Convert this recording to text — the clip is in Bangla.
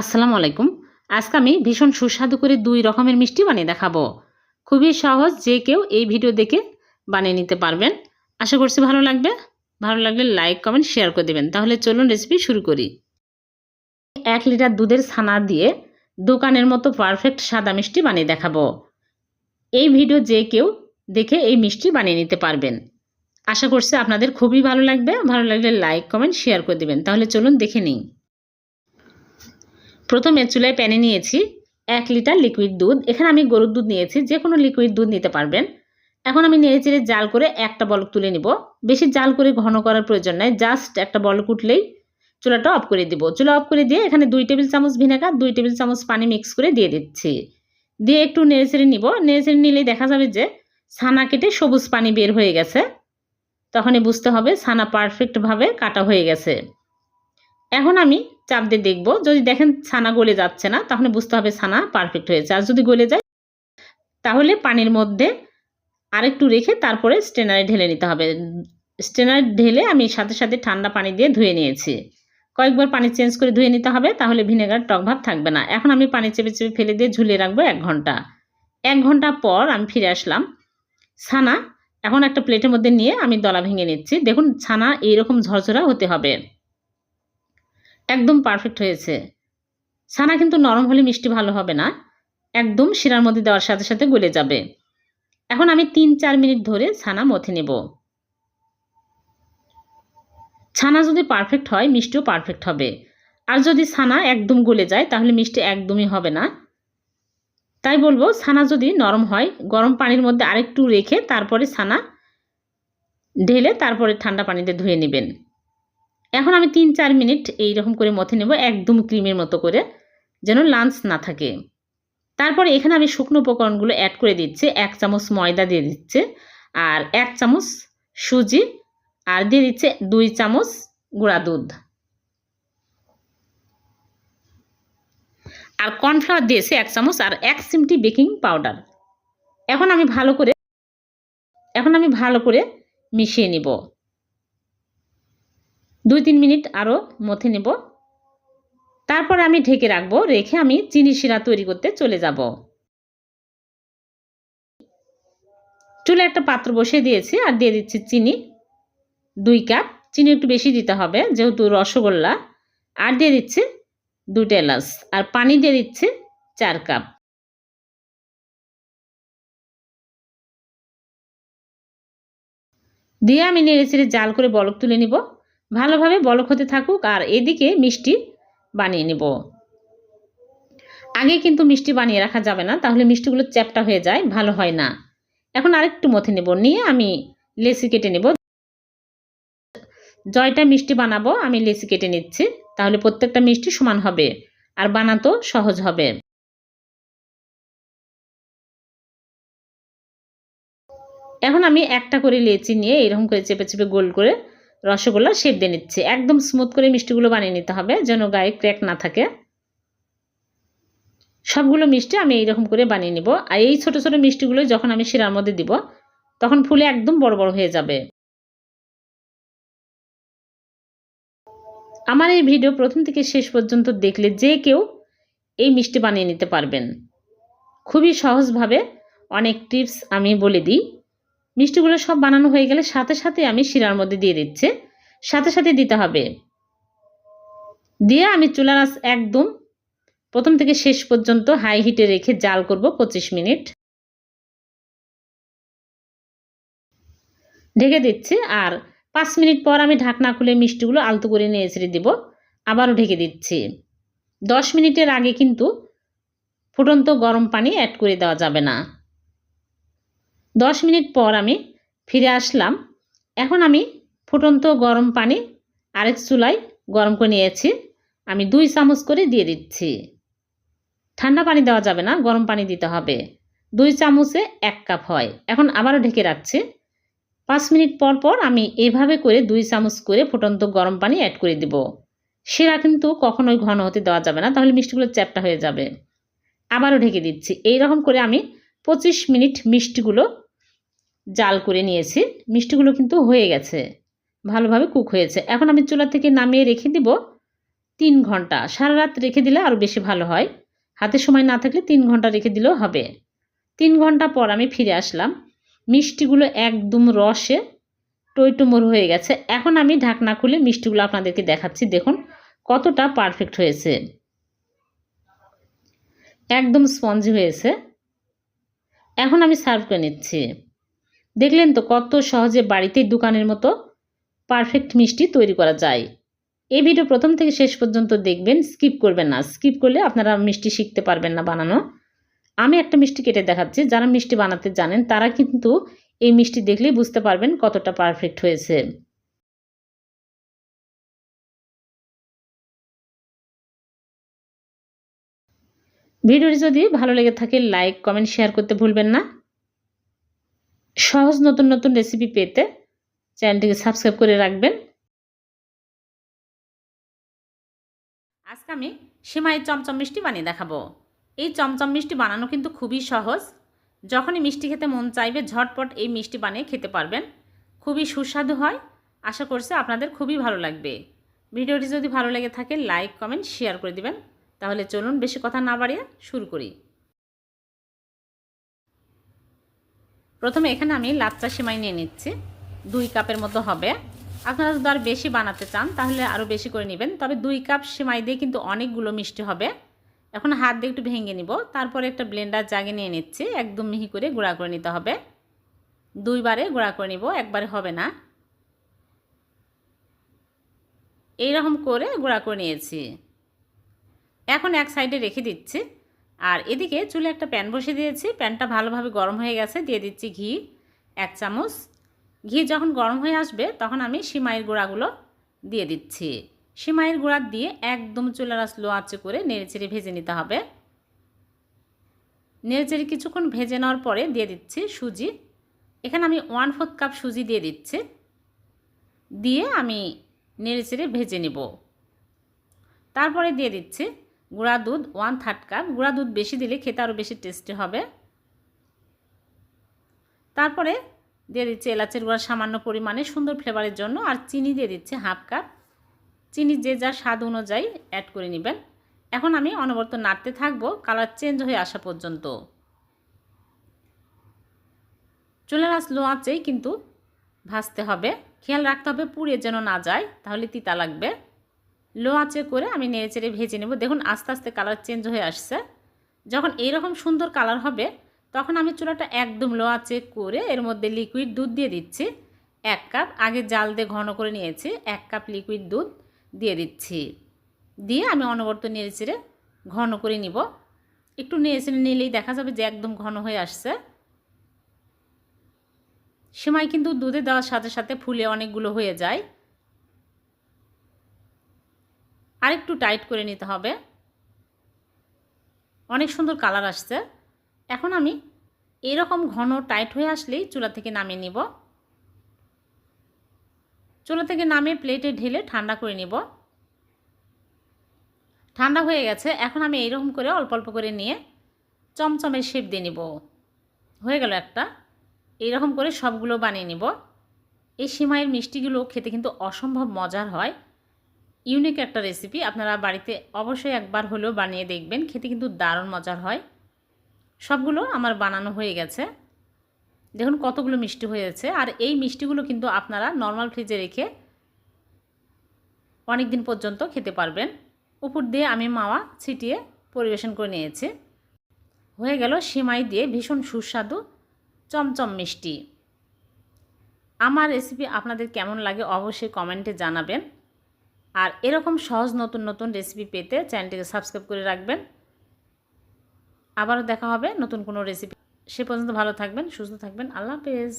আসসালামু আলাইকুম। আজকে আমি ভীষণ সুস্বাদু করে দুই রকমের মিষ্টি বানিয়ে দেখাবো। খুবই সহজ যে কেউ এই ভিডিও দেখে বানিয়ে নিতে পারবেন। আশা করছি ভালো লাগবে। ভালো লাগলে লাইক, কমেন্ট, শেয়ার করে দেবেন। তাহলে চলুন রেসিপি শুরু করি। এক লিটার দুধের ছানা দিয়ে দোকানের মতো পারফেক্ট সাদা মিষ্টি বানিয়ে দেখাবো। এই ভিডিও যে কেউ দেখে এই মিষ্টি বানিয়ে নিতে পারবেন। আশা করছি আপনাদের খুবই ভালো লাগবে। ভালো লাগলে লাইক, কমেন্ট, শেয়ার করে দেবেন। তাহলে চলুন দেখে নিই। প্রথমে চুলায় প্যানে নিয়েছি এক লিটার লিকুইড দুধ। এখানে আমি গরুর দুধ নিয়েছি, যে কোনো লিকুইড দুধ নিতে পারবেন। এখন আমি নেড়ে চেড়ে জাল করে একটা বলক তুলে নিব। বেশি জাল করে ঘন করার প্রয়োজন নাই জাস্ট একটা বলক উঠলেই চুলাটা অফ করে দিব। চুলা অফ করে দিয়ে এখানে দুই টেবিল চামচ ভিনেগার, দুই টেবিল চামচ পানি মিক্স করে দিয়ে দিচ্ছি। দিয়ে একটু নেড়ে চেড়ে নিব। নেড়ে চেড়ে নিলেই দেখা যাবে যে ছানা কেটে সবুজ পানি বের হয়ে গেছে। তখনই বুঝতে হবে ছানা পারফেক্টভাবে কাটা হয়ে গেছে। এখন আমি চাপ দিয়ে দেখব। যদি দেখেন ছানা গলে যাচ্ছে না, তাহলে বুঝতে হবে ছানা পারফেক্ট হয়েছে। আর যদি গলে যায়, তাহলে পানির মধ্যে আরেকটু রেখে তারপরে স্টেনারে ঢেলে নিতে হবে। স্টেনার ঢেলে আমি সাথে সাথে ঠান্ডা পানি দিয়ে ধুয়ে নিয়েছি। কয়েকবার পানি চেঞ্জ করে ধুয়ে নিতে হবে, তাহলে ভিনেগার টক ভাব থাকবে না। এখন আমি পানি চেপে চেপে ফেলে দিয়ে ঝুলিয়ে রাখব এক ঘণ্টা। এক ঘণ্টা পর আমি ফিরে আসলাম। ছানা, এখন একটা প্লেটের মধ্যে নিয়ে আমি দলা ভেঙে নিচ্ছি। দেখুন, ছানা এইরকম ঝরঝরা হতে হবে। একদম পারফেক্ট হয়েছে। ছানা কিন্তু নরম হলে মিষ্টি ভালো হবে না। একদম শিরার মধ্যে দেওয়ার সাথে সাথে গলে যাবে। এখন আমি তিন চার মিনিট ধরে ছানা মথে নেব। ছানা যদি পারফেক্ট হয়, মিষ্টিও পারফেক্ট হবে। আর যদি ছানা একদম গলে যায়, তাহলে মিষ্টি একদমই হবে না। তাই বলব ছানা যদি নরম হয়, গরম পানির মধ্যে আরেকটু রেখে তারপরে ছানা ঢেলে তারপরে ঠান্ডা পানিতে ধুয়ে নেবেন। এখন আমি তিন চার মিনিট এই রকম করে মথে নেব একদম ক্রিমের মতো করে, যেন লাঞ্চ না থাকে। তারপরে এখানে আমি শুকনো উপকরণগুলো অ্যাড করে দিচ্ছি, এক চামচ ময়দা দিয়ে দিচ্ছে, আর এক চামচ সুজি, আর দিয়ে দিচ্ছে দুই চামচ গুঁড়া দুধ। আর কর্নফ্লাওয়ার দিয়েছে এক চামচ, আর এক চিমটি বেকিং পাউডার এখন আমি ভালো করে, এখন আমি ভালো করে মিশিয়ে নিব। দুই তিন মিনিট আরও মথে নেব। তারপর আমি ঢেকে রাখব, রেখে আমি চিনি শিরা তৈরি করতে চলে যাব। চুলে একটা পাত্র বসিয়ে দিয়েছি আর দিয়ে দিচ্ছি চিনি। দুই কাপ, চিনি একটু বেশি দিতে হবে, যেহেতু রসগোল্লা। আর দিয়ে দিচ্ছি দুটো এলাচ আর পানি দিয়ে দিচ্ছি চার কাপ। দিয়ে আমি নেড়ে চেড়ে জাল করে বলক তুলে নিব। ভালোভাবে বলক হতে থাকুক আর এদিকে মিষ্টি বানিয়ে নেব। আগে কিন্তু মিষ্টি বানিয়ে রাখা যাবে না, তাহলে মিষ্টিগুলো চ্যাপটা হয়ে যায়, ভালো হয় না। এখন আরেকটু মথে নেব, নিয়ে আমি লেসি কেটে নেব। জয়টা মিষ্টি বানাবো, আমি লেসি কেটে নিচ্ছি, তাহলে প্রত্যেকটা মিষ্টি সমান হবে, আর বানাতেও সহজ হবে। এখন আমি একটা করে লেচি নিয়ে এরকম করে চেপে চেপে গোল করে রসগোল্লা শেপ দিয়ে নিচ্ছে। একদম স্মুথ করে মিষ্টিগুলো বানিয়ে নিতে হবে যেন গায়ে ক্র্যাক না থাকে। সবগুলো মিষ্টি আমি এইরকম করে বানিয়ে নিব। আর এই ছোট ছোট মিষ্টিগুলো যখন আমি শিরার মধ্যে দিব, তখন ফুলে একদম বড় বড় হয়ে যাবে। আমার এই ভিডিও প্রথম থেকে শেষ পর্যন্ত দেখলে যে কেউ এই মিষ্টি বানিয়ে নিতে পারবেন। খুবই সহজভাবে অনেক টিপস আমি বলে দিই। মিষ্টিগুলো সব বানানো হয়ে গেলে সাথে সাথে আমি শিরার মধ্যে দিয়ে দিচ্ছে। সাথে সাথে দিতে হবে। দিয়ে আমি চুলার আঁচ একদম প্রথম থেকে শেষ পর্যন্ত হাই হিটে রেখে জাল করব পঁচিশ মিনিট। ঢেকে দিচ্ছি আর পাঁচ মিনিট পর আমি ঢাকনা খুলে মিষ্টিগুলো আলতো করে নিয়ে ছেড়ে দিব। আবারও ঢেকে দিচ্ছি। দশ মিনিটের আগে কিন্তু ফুটন্ত গরম পানি অ্যাড করে দেওয়া যাবে না। দশ মিনিট পর আমি ফিরে আসলাম। এখন আমি ফুটন্ত গরম পানি আরেক চুলায় গরম করে নিয়েছি। আমি দুই চামচ করে দিয়ে দিচ্ছি। ঠান্ডা পানি দেওয়া যাবে না, গরম পানি দিতে হবে। দুই চামচে এক কাপ হয়। এখন আবারও ঢেকে রাখছি। পাঁচ মিনিট পর পর আমি এভাবে করে দুই চামচ করে ফুটন্ত গরম পানি অ্যাড করে দিব। সেরা কিন্তু কখনোই ঘন হতে দেওয়া যাবে না, তাহলে মিষ্টিগুলো চ্যাপটা হয়ে যাবে। আবারও ঢেকে দিচ্ছি। এই রকম করে আমি পঁচিশ মিনিট মিষ্টিগুলো জাল করে নিয়েছি। মিষ্টিগুলো কিন্তু হয়ে গেছে। ভালোভাবে কুক হয়েছে। এখন আমি চুলা থেকে নামিয়ে রেখে দিব তিন ঘণ্টা। সারা রাত রেখে দিলে আরও বেশি ভালো হয়। হাতে সময় না থাকলে তিন ঘণ্টা রেখে দিলেও হবে। তিন ঘণ্টা পর আমি ফিরে আসলাম। মিষ্টিগুলো একদম রসে টইটুমোর হয়ে গেছে। এখন আমি ঢাকনা খুলে মিষ্টিগুলো আপনাদেরকে দেখাচ্ছি। দেখুন কতটা পারফেক্ট হয়েছে। একদম স্পঞ্জি হয়েছে। এখন আমি সার্ভ করে নিচ্ছি। দেখলেন তো কত সহজে বাড়িতেই দোকানের মতো পারফেক্ট মিষ্টি তৈরি করা যায়। এই ভিডিও প্রথম থেকে শেষ পর্যন্ত দেখবেন স্কিপ করবেন না। স্কিপ করলে আপনারা মিষ্টি শিখতে পারবেন না বানানো। আমি একটা মিষ্টি কেটে দেখাচ্ছি। যারা মিষ্টি বানাতে জানেন, তারা কিন্তু এই মিষ্টি দেখলেই বুঝতে পারবেন কতটা পারফেক্ট হয়েছে। ভিডিওটি যদি ভালো লেগে থাকে লাইক কমেন্ট শেয়ার করতে ভুলবেন না। সহজ নতুন নতুন রেসিপি পেতে চ্যানেলটিকে সাবস্ক্রাইব করে রাখবেন। আজকে আমি সেমাই চমচম মিষ্টি বানিয়ে দেখাবো। এই চমচম মিষ্টি বানানো কিন্তু খুবই সহজ। যখনই মিষ্টি খেতে মন চাইবে, ঝটপট এই মিষ্টি বানিয়ে খেতে পারবেন। খুবই সুস্বাদু হয়। আশা করছি আপনাদের খুবই ভালো লাগবে। ভিডিওটি যদি ভালো লেগে থাকে লাইক কমেন্ট শেয়ার করে দিবেন। তাহলে চলুন বেশি কথা না বাড়িয়ে শুরু করি। প্রথমে এখানে আমি লাচ্চা সেমাই নিয়ে নিচ্ছি। দুই কাপের মতো হবে। আপনারা যদি আর বেশি বানাতে চান, তাহলে আরও বেশি করে নেবেন। তবে দুই কাপ সেমাই দিয়ে কিন্তু অনেকগুলো মিষ্টি হবে। এখন হাত দিয়ে একটু ভেঙে নিব। তারপরে একটা ব্লেন্ডার জাগে নিয়ে নিচ্ছি। একদম মিহি করে গুঁড়া করে নিতে হবে। দুইবারে গুঁড়া করে নিব, একবারে হবে না। এইরকম করে গুঁড়া করে নিয়েছি। এখন এক সাইডে রেখে দিচ্ছি। আর এদিকে চুলে একটা প্যান বসিয়ে দিয়েছি। প্যানটা ভালোভাবে গরম হয়ে গেছে, দিয়ে দিচ্ছি ঘি, এক চামচ। ঘি যখন গরম হয়ে আসবে, তখন আমি সিমাইয়ের গুঁড়াগুলো দিয়ে দিচ্ছি। সিমাইয়ের গুঁড়া দিয়ে একদম চুলার স্লো আঁচে করে নেড়েচেড়ে ভেজে নিতে হবে। নেড়েচেড়ে কিছুক্ষণ ভেজে নেওয়ার পরে দিয়ে দিচ্ছি সুজি। এখানে আমি ওয়ান ফোর্থ কাপ সুজি দিয়ে দিচ্ছি। দিয়ে আমি নেড়েচেড়ে ভেজে নেব। তারপরে দিয়ে দিচ্ছি গুঁড়া দুধ ওয়ান থার্ড কাপ গুঁড়া দুধ বেশি দিলে খেতে আরও বেশি টেস্টি হবে। তারপরে দিয়ে দিচ্ছি এলাচের গুঁড়া সামান্য পরিমাণে সুন্দর ফ্লেভারের জন্য, আর চিনি দিয়ে দিচ্ছি হাফ কাপ চিনি যে যার স্বাদ অনুযায়ী অ্যাড করে নেবেন। এখন আমি অনবরত নাড়তে থাকব কালার চেঞ্জ হয়ে আসা পর্যন্ত। চুলার আঁচ লো আঁচেই কিন্তু ভাজতে হবে। খেয়াল রাখতে হবে পুড়িয়ে যেন না যায়, তাহলে তিতা লাগবে। লো আঁচে করে আমি নেড়ে চেড়ে ভেজে নেব। দেখুন, আস্তে আস্তে কালার চেঞ্জ হয়ে আসছে। যখন এইরকম সুন্দর কালার হবে, তখন আমি চুলাটা একদম লো আঁচে করে এর মধ্যে লিকুইড দুধ দিয়ে দিচ্ছি। এক কাপ, আগে জাল দিয়ে ঘন করে নিয়েছি, এক কাপ লিকুইড দুধ দিয়ে দিচ্ছি। দিয়ে আমি অনবর্ত নেড়ে চেড়ে ঘন করে নিব। একটু নেড়ে চেড়ে নিলেই দেখা যাবে যে একদম ঘন হয়ে আসছে। সেমাই কিন্তু দুধে দেওয়ার সাথে সাথে ফুলে অনেকগুলো হয়ে যায়। আরেকটু টাইট করে নিতে হবে। অনেক সুন্দর কালার আসছে। এখন আমি এরকম ঘন টাইট হয়ে আসলেই চুলা থেকে নামিয়ে নিব। চুলা থেকে নামিয়ে প্লেটে ঢেলে ঠান্ডা করে নিব। ঠান্ডা হয়ে গেছে। এখন আমি এইরকম করে অল্প অল্প করে নিয়ে চমচমের শেপ দিয়ে নিব। হয়ে গেল একটা। এইরকম করে সবগুলো বানিয়ে নিব। এই সিমাইয়ের মিষ্টিগুলো খেতে কিন্তু অসম্ভব মজার হয়। ইউনিক একটা রেসিপি আপনারা বাড়িতে অবশ্যই একবার হলেও বানিয়ে দেখবেন। খেতে কিন্তু দারুণ মজার হয়। সবগুলো আমার বানানো হয়ে গেছে। দেখুন কতগুলো মিষ্টি হয়েছে। আর এই মিষ্টিগুলো কিন্তু আপনারা নর্মাল ফ্রিজে রেখে অনেক দিন পর্যন্ত খেতে পারবেন। উপর দিয়ে আমি মাওয়া ছিটিয়ে পরিবেশন করে নিয়েছি। হয়ে গেল সিমাই দিয়ে ভীষণ সুস্বাদু চমচম মিষ্টি। আমার রেসিপি আপনাদের কেমন লাগে অবশ্যই কমেন্টে জানাবেন। আর এরকম সহজ নতুন নতুন রেসিপি পেতে চ্যানেলটিকে সাবস্ক্রাইব করে রাখবেন। আবারও দেখা হবে নতুন কোনো রেসিপি সে পর্যন্ত ভালো থাকবেন, সুস্থ থাকবেন। আল্লাহ হাফেজ।